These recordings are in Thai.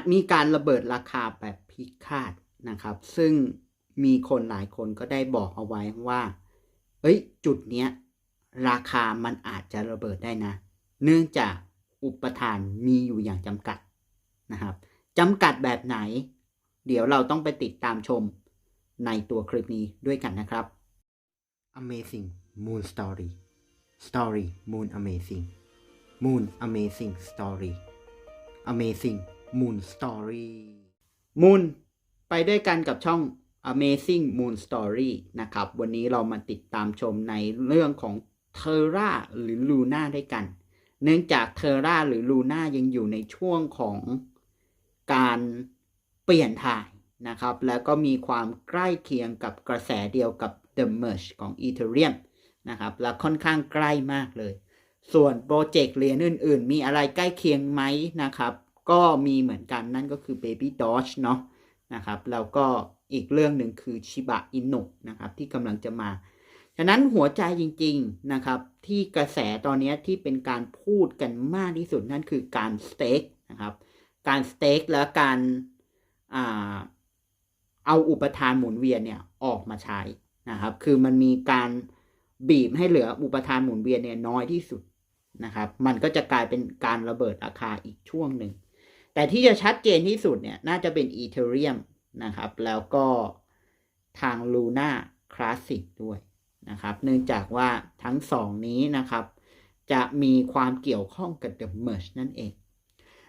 จมีการระเบิดราคาแบบพิฆาตนะครับ ซึ่งมีคนหลายคนก็ได้บอกเอาไว้ว่าเอ้ยจุดเนี้ยราคามันอาจจะระเบิดได้นะ เนื่องจากอุปทานมีอยู่อย่างจำกัดนะครับจำกัดแบบไหน เดี๋ยวเราต้องไปติดตามชมในตัวคลิปนี้ด้วยกันนะครับ Amazing Moon Story Story Moon Amazing Moon Amazing Story Amazing Moon Story Moon ไปด้วยกันกับช่อง Amazing Moon Story นะครับ วันนี้เรามาติดตามชมในเรื่องของเทอร่าหรือลูน่าด้วยกัน เนื่องจากเทอร่าหรือลูน่ายังอยู่ในช่วงของการเปลี่ยนถ่ายนะครับ แล้วก็มีความใกล้เคียงกับกระแสเดียวกับ The Merge ของ Ethereum นะครับ และค่อนข้างใกล้มากเลย ส่วนโปรเจกต์เหรียญอื่น ๆ มีอะไรใกล้เคียงไหมนะครับ ก็มีเหมือนกันนั่นก็คือ Baby Doge เนาะนะครับแล้วก็อีกเรื่องหนึ่งคือ Shiba Inu นะครับที่กำลังจะมา ฉะนั้นหัวใจจริงๆนะครับที่กระแสตอนนี้ที่เป็นการพูดกันมากที่สุดนั่นคือการสเต็กนะครับการสเต็กและการอาเอาอุปทานหมุนเวียนเนี่ยออกมาใช้นะครับคือมันมีการบีบให้เหลืออุปทานหมุนเวียนเนี่ยน้อยที่สุดนะครับมันก็จะกลายเป็นการระเบิดราคาอีกช่วงหนึ่ง แต่ที่จะชัดเจนที่สุดเนี่ยน่าจะเป็นอีเทเรียมนะครับ แล้วก็ทาง Luna Classic ด้วยนะครับ เนื่องจากว่าทั้งสองนี้นะครับ จะมีความเกี่ยวข้องกับ The Merge นั่นเอง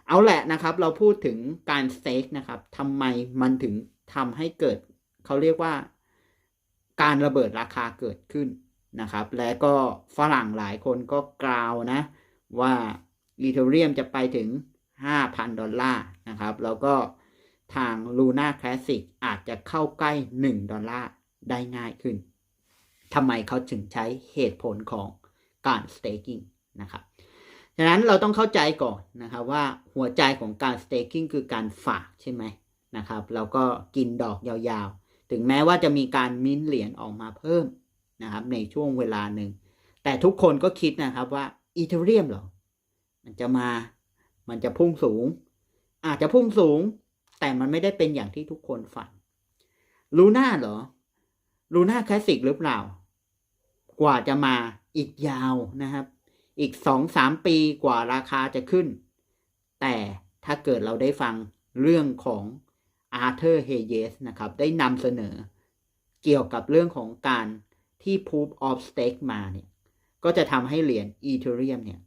เอาแหละนะครับ เราพูดถึงการสเต็กนะครับทำไมมันถึงทำให้เกิด เขาเรียกว่าการระเบิดราคาเกิดขึ้นนะครับ และก็ฝรั่งหลายคนก็กล่าวนะ ว่าอีเทเรียมจะไปถึง 5,000 ดอลลาร์นะครับ แล้วก็ทาง Luna Classic อาจจะเข้าใกล้ 1 ดอลลาร์ได้ง่ายขึ้นทำไมเขาถึงใช้เหตุผลของการ staking นะครับฉะนั้นเราต้องเข้าใจก่อนนะครับว่าหัวใจของการ staking คือการฝากใช่ไหมนะครับแล้วก็กินดอกยาวๆ ถึงแม้ว่าจะมีการมิ้นเหรียญออกมาเพิ่มนะครับในช่วงเวลาหนึ่ง แต่ทุกคนก็คิดนะครับว่าอีเทเรียมเหรอ มันจะมา มันจะพุ่งสูง อาจจะพุ่งสูง แต่มันไม่ได้เป็นอย่างที่ทุกคนฝันลูน่าเหรอลูน่าคลาสสิกหรือเปล่า กว่าจะมาอีกยาวนะครับ อีกสองสามปีกว่าราคาจะขึ้น แต่ถ้าเกิดเราได้ฟังเรื่องของอาร์เธอร์เฮเยสนะครับ ได้นำเสนอ เกี่ยวกับเรื่องของการที่ proof of stake มาเนี่ย ก็จะทำให้เหรียญ Ethereum เนี่ย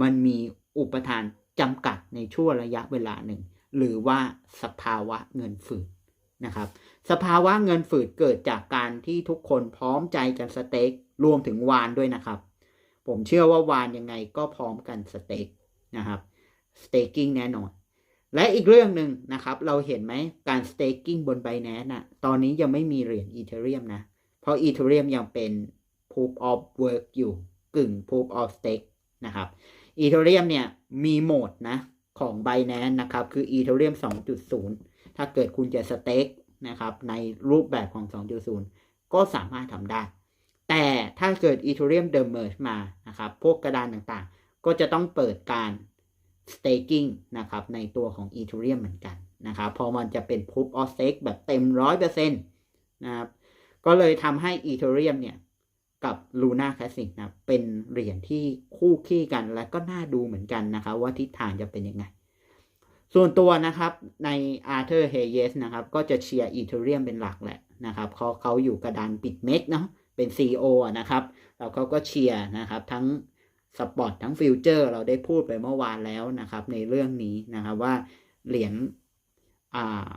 มันมีอุปทาน จำกัดในช่วงระยะเวลาหนึ่ง หรือว่าสภาวะเงินฝืดนะครับ สภาวะเงินฝืดเกิดจากการที่ทุกคนพร้อมใจกันสเต็กรวมถึงวานด้วยนะครับ ผมเชื่อว่าวานยังไงก็พร้อมกันสเต็กนะครับสเต็กกิ้งแน่นอนและอีกเรื่องหนึ่งนะครับ เราเห็นไหมการสเต็กกิ้งบนไบแนนน่ะตอนนี้ยังไม่มีเหรียญอีเทเรียมนะ เพราะอีเทเรียมยังเป็น proof of work อยู่กึ่ง proof of stake นะครับ อีเทเรียมเนี่ยมีโหมดนะของ Binance นะครับ คืออีเทเรียม2.0 ถ้าเกิดคุณจะสเต็กนะครับในรูปแบบของ 2.0 ก็สามารถทำได้ แต่ถ้าเกิด Ethereum The Merge มานะครับ พวกกระดานต่างๆ ก็จะต้องเปิดการ staking นะครับในตัวของ Ethereum เหมือนกันนะครับ พอมันจะเป็น proof of stake แบบเต็ม 100%นะครับ ก็เลยทำให้ Ethereum เนี่ย กับ Luna Classic นะเป็นเหรียญที่คู่ขี้กันและก็น่าดูเหมือนกันนะครับ ว่าทิศทางจะเป็นยังไง ส่วนตัวนะครับใน Arthur Hayes นะครับก็จะเชียร์ Ethereum เป็นหลักแหละนะครับเขาเขาอยู่กระดานปิดเม็กเนาะเป็น CEO อนะครับแล้วเขาก็เชียร์นะครับทั้งสปอร์ตทั้งฟิวเจอร์เราได้พูดไปเมื่อวานแล้วนะครับ ในเรื่องนี้นะครับว่าเหรียญอ่า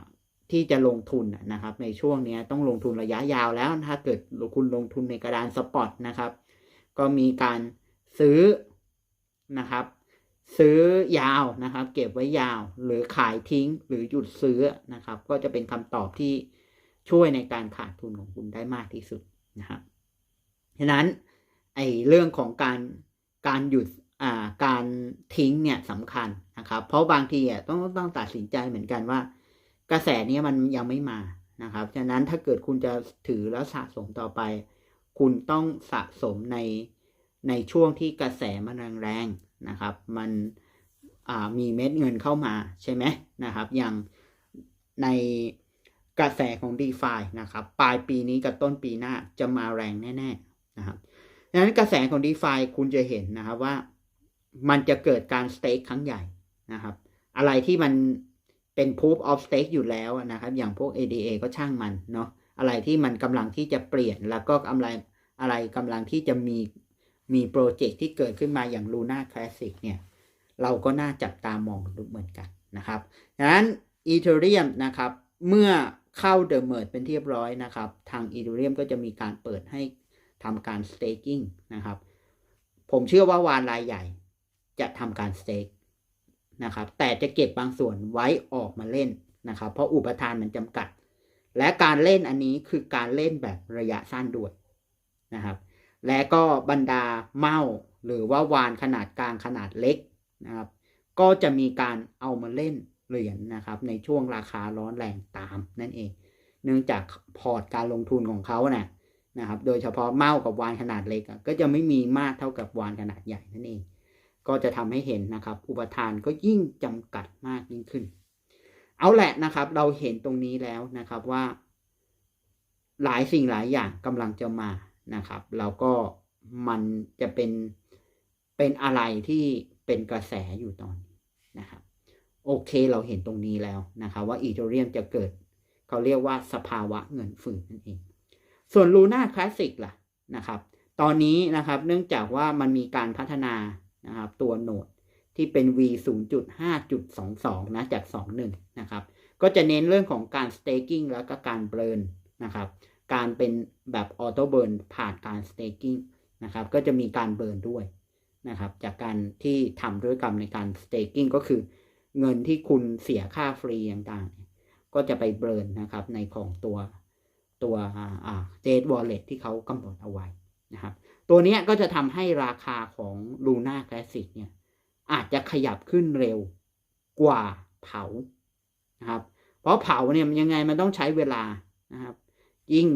ที่จะลงทุนนะครับ ในช่วงนี้ต้องลงทุนระยะยาวแล้ว ถ้าเกิดคุณลงทุนในกระดานสปอตนะครับ ก็มีการซื้อนะครับ ซื้อยาวนะครับ เก็บไว้ยาวหรือขายทิ้งหรือหยุดซื้อนะครับ ก็จะเป็นคำตอบที่ช่วยในการขาดทุนของคุณได้มากที่สุดนะครับฉะนั้นไอเรื่องของการการหยุดอ่าการทิ้งเนี่ยสำคัญนะครับ เพราะบางทีอะต้องต้องตัดสินใจเหมือนกันว่า กระแสนี้มันยังไม่มานะครับ ฉะนั้นถ้าเกิดคุณจะถือแล้วสะสมต่อไป คุณต้องสะสมในในช่วงที่กระแสมันแรงๆนะครับ มันมีเม็ดเงินเข้ามาใช่ไหมนะครับ อย่างในกระแสของ d e f านะครับ ปลายปีนี้กับต้นปีหน้าจะมาแรงแน่ๆนะครับดังนั้นกระแสของ d e f าคุณจะเห็นนะครับว่ามันจะเกิดการสเต็กครั้งใหญ่นะครับ อะไรที่มัน เป็น proof of stake อยู่แล้วนะครับ อย่างพวก ADA ก็ช่างมันเนาะอะไรที่มันกำลังที่จะเปลี่ยนแล้วก็อะไรอะไรกำลังที่จะมีมีโปรเจกต์ที่เกิดขึ้นมาอย่าง Luna Classic เนี่ยเราก็น่าจับตามองดูเหมือนกันนะครับดังนั้น Ethereum นะครับเมื่อเข้า The Merge เป็นที่เรียบร้อยนะครับ ทาง Ethereum ก็จะมีการเปิดให้ทำการ staking นะครับ ผมเชื่อว่าวานรายใหญ่จะทำการ stake นะครับ แต่จะเก็บบางส่วนไว้ออกมาเล่นนะครับ เพราะอุปทานมันจำกัด และการเล่นอันนี้คือการเล่นแบบระยะสั้นด้วยนะครับ และก็บรรดาเมาหรือว่าวานขนาดกลางขนาดเล็กนะครับ ก็จะมีการเอามาเล่นเหรียญนนะครับ ในช่วงราคาร้อนแรงตามนั่นเอง เนื่องจากพอร์ตการลงทุนของเขานะ่ะนะครับ โดยเฉพาะเมากับวานขนาดเล็กก็จะไม่มีมากเท่ากับวานขนาดใหญ่นั่นเอง ก็จะทำให้เห็นนะครับ อุปทานก็ยิ่งจำกัดมากยิ่งขึ้น เอาแหละนะครับ เราเห็นตรงนี้แล้วนะครับว่า หลายสิ่งหลายอย่างกำลังจะมานะครับ แล้วก็มันจะเป็นเป็นอะไรที่เป็นกระแสอยู่ตอนนี้นะครับ โอเคเราเห็นตรงนี้แล้วนะครับ ว่าอีเทเรียมจะเกิด เขาเรียกว่าสภาวะเงินฝืนนั่นเอง ส่วนลูน่าคลาสสิกล่ะนะครับ ตอนนี้นะครับเนื่องจากว่ามันมีการพัฒนา นะครับ ตัวโหนดที่เป็น v 0.5.22 นะ จาก 21 นะครับ ก็จะเน้นเรื่องของการ staking แล้วก็การเบิร์นนะครับ การเป็นแบบออโต้เบิร์นผ่านการ staking นะครับ ก็จะมีการเบิร์นด้วยนะครับ จากการที่ทำด้วยกรรมในการ staking ก็คือเงินที่คุณเสียค่าฟรีต่างๆ ก็จะไปเบิร์นนะครับ ในของตัวตัวอ่าเจดวอลเล็ตที่เขากำหนดเอาไว้ นะครับ ตัวนี้ก็จะทำให้ราคาของ Luna Classic เนี่ยอาจจะขยับขึ้นเร็วกว่าเผานะครับ เพราะเผาเนี่ยยังไงมันต้องใช้เวลานะครับ ยิ่ง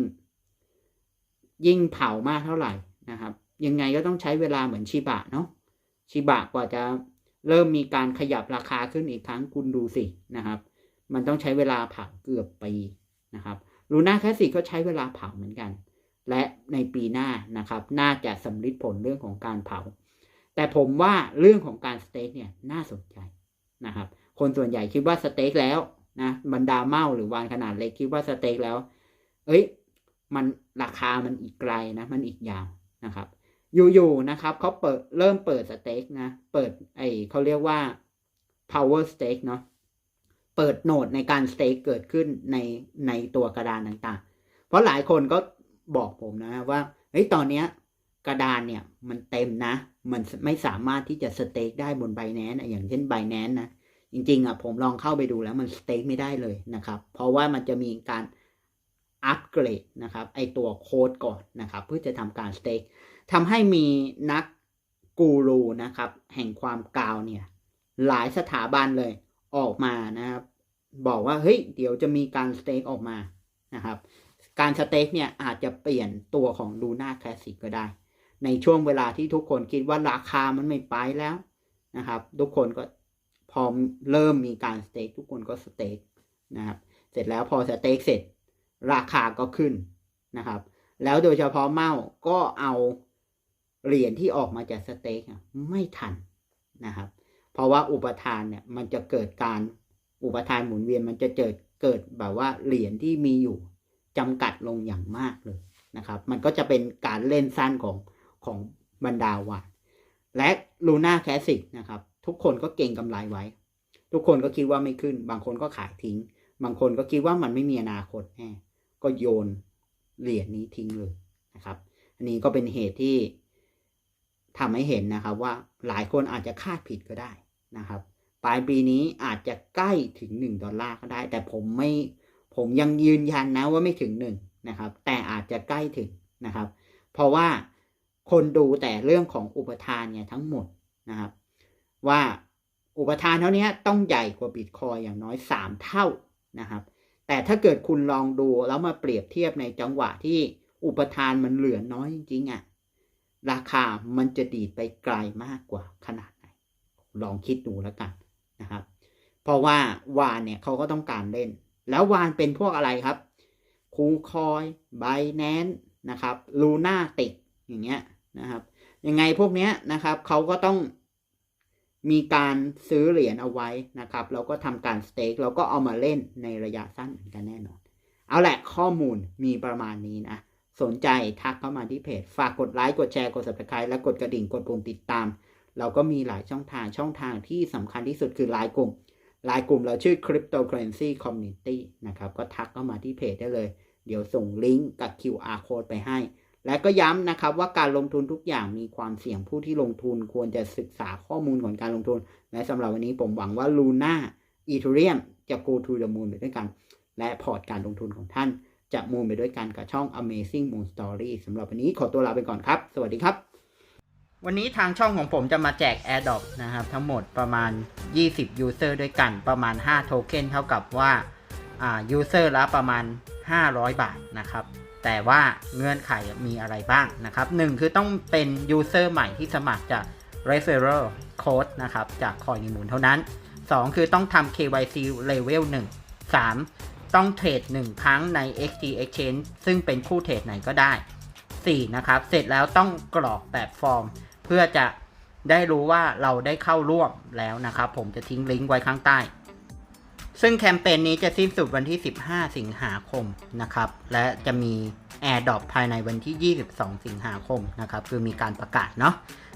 ยิ่งเผามากเท่าไหร่นะครับ ยังไงก็ต้องใช้เวลาเหมือนชิบะเนาะชิบะกว่าจะเริ่มมีการขยับราคาขึ้นอีกครั้งคุณดูสินะครับ มันต้องใช้เวลาเผาเกือบปีนะครับลูน่าแคสสิก็ใช้เวลาเผาเหมือนกัน และในปีหน้านะครับ น่าจะสำลิดผลเรื่องของการเผา แต่ผมว่าเรื่องของการสเต็กเนี่ยน่าสนใจนะครับ คนส่วนใหญ่คิดว่าสเต็กแล้วนะบรรดาเมาหรือวานขนาดเล็กคิดว่าสเต็กแล้ว เอ้ย มันราคามันอีกไกลนะ มันอีกยาวนะครับ อยู่ๆนะครับเขาเปิดเริ่มเปิดสเต็กนะ เปิดไอเขาเรียกว่า power stake เนาะเปิดโหนดในการสเต็กเกิดขึ้นในในตัวกระดานต่างๆ เพราะหลายคนก็ บอกผมนะว่าเฮ้ยตอนเนี้ยกระดานเนี่ยมันเต็มนะ มันไม่สามารถที่จะสเต็กได้บนไบแนนอย่างเช่นไบแนนนะ จริงๆอะผมลองเข้าไปดูแล้วมันสเต็กไม่ได้เลยนะครับ เพราะว่ามันจะมีการอัปเกรดนะครับไอตัวโค้ดก่อนนะครับ เพื่อจะทำการสเต็กทำให้มีนักกูรูนะครับ แห่งความกาวเนี่ย หลายสถาบันเลยออกมานะครับ บอกว่าเฮ้ยเดี๋ยวจะมีการสเต็กออกมานะครับ การสเต็กเนี่ยอาจจะเปลี่ยนตัวของลูน่าคลาสสิกก็ได้ ในช่วงเวลาที่ทุกคนคิดว่าราคามันไม่ไปแล้วนะครับ ทุกคนก็พอเริ่มมีการสเต็กทุกคนก็สเต็กนะครับ เสร็จแล้วพอสเต็กเสร็จ ราคาก็ขึ้นนะครับ แล้วโดยเฉพาะเมาก็เอาเหรียญที่ออกมาจากสเต็กไม่ทันนะครับ เพราะว่าอุปทานเนี่ยมันจะเกิดการอุปทานหมุนเวียนมันจะเกิดเกิดแบบว่าเหรียญที่มีอยู่ จำกัดลงอย่างมากเลยนะครับ มันก็จะเป็นการเล่นสั้นของของบรรดาวานและลูน่าแคสสิกนะครับ ทุกคนก็เก่งกำไรไว้ ทุกคนก็คิดว่าไม่ขึ้น บางคนก็ขายทิ้ง บางคนก็คิดว่ามันไม่มีอนาคตแน่ก็โยนเหรียญนี้ทิ้งเลยนะครับ อันนี้ก็เป็นเหตุที่ทำให้เห็นนะครับว่าหลายคนอาจจะคาดผิดก็ได้นะครับ ปลายปีนี้อาจจะใกล้ถึง 1 ดอลลาร์ก็ได้ แต่ผมไม่ ผมยังยืนยันนะว่าไม่ถึง1นะครับ แต่อาจจะใกล้ถึงนะครับ เพราะว่าคนดูแต่เรื่องของอุปทานเนี่ยทั้งหมดนะครับ ว่าอุปทานเท่านี้ต้องใหญ่กว่าบิตคอยอย่างน้อย 3 เท่านะครับ แต่ถ้าเกิดคุณลองดูแล้วมาเปรียบเทียบในจังหวะที่อุปทานมันเหลือน้อยจริงๆอะ่ะราคามันจะดีดไปไกลมากกว่าขนาดไหน ลองคิดดูแล้วกันนะครับ เพราะว่าวานเนี่ยเขาก็ต้องการเล่น แล้ววานเป็นพวกอะไรครับคูคอยไบแนนนะครับลูน่าติกอย่างเงี้ยนะครับยังไงพวกเนี้ยนะครับเขาก็ต้องมีการซื้อเหรียญเอาไว้นะครับแล้วก็ทำการสเต็กแล้วก็เอามาเล่นในระยะสั้นเหมือนกันแน่นอน เอาแหละข้อมูลมีประมาณนี้นะ สนใจทักเข้ามาที่เพจ ฝากกดไลค์ กดแชร์ กด subscribe และกดกระดิ่ง กดปุ่มติดตาม เราก็มีหลายช่องทางช่องทางที่สำคัญที่สุดคือไลน์กลุ่ม ไลน์กลุ่มเราชื่อ cryptocurrency community นะครับก็ทักเข้ามาที่เพจได้เลย เดี๋ยวส่งลิงก์กับ QR code ไปให้ และก็ย้ำนะครับว่าการลงทุนทุกอย่างมีความเสี่ยงผู้ที่ลงทุนควรจะศึกษาข้อมูลของการลงทุน และสำหรับวันนี้ผมหวังว่า Luna Ethereum จะ go to the moon ไปด้วยกัน และพอร์ตการลงทุนของท่านจะมูนไปด้วยกันกับช่อง Amazing Moon Story สำหรับวันนี้ขอตัวลาไปก่อนครับ สวัสดีครับ วันนี้ทางช่องของผมจะมาแจก AirDrop นะครับ ทั้งหมดประมาณ 20 User ด้วยกันประมาณ 5 โทเค็นเท่ากับว่าอ่า User ละประมาณ 500 บาทนะครับ แต่ว่าเงื่อนไขมีอะไรบ้างนะครับ 1 คือต้องเป็น User ใหม่ที่สมัครจาก Referral Code นะครับ จากคอยนิมูลเท่านั้น 2 คือต้องทำ KYC Level 1 3 ต้องเทรด1 ครั้งใน XT Exchange ซึ่งเป็นคู่เทรดไหนก็ได้ 4 นะครับ เสร็จแล้วต้องกรอกแบบฟอร์ม พื่อจะได้รู้ว่าเราได้เข้าร่วมแล้วนะครับ ผมจะทิ้งลิงก์ไว้ข้างใต้ ซึ่งแคมเปญนี้จะสิ้นสุดวันที่ 15 สิงหาคมนะครับ และจะมี AirDrop ภายในวันที่ 22 สิงหาคมนะครับ คือมีการประกาศเนาะ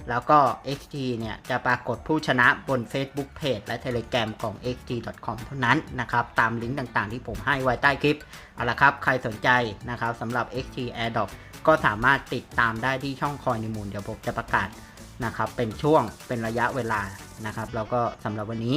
แล้วก็ XT เนี่ยจะปรากฏผู้ชนะบน Facebook Page และ Telegram ของ xt.com เท่านั้นนะครับ ตามลิงก์ต่างๆที่ผมให้ไว้ใต้คลิป เอาละครับ ใครสนใจนะครับสำหรับ XT AirDrop ก็สามารถติดตามได้ที่ช่องคอยนิมูลเดี๋ยวผมจะประกาศนะครับเป็นช่วงเป็นระยะเวลานะครับ แล้วก็สำหรับวันนี้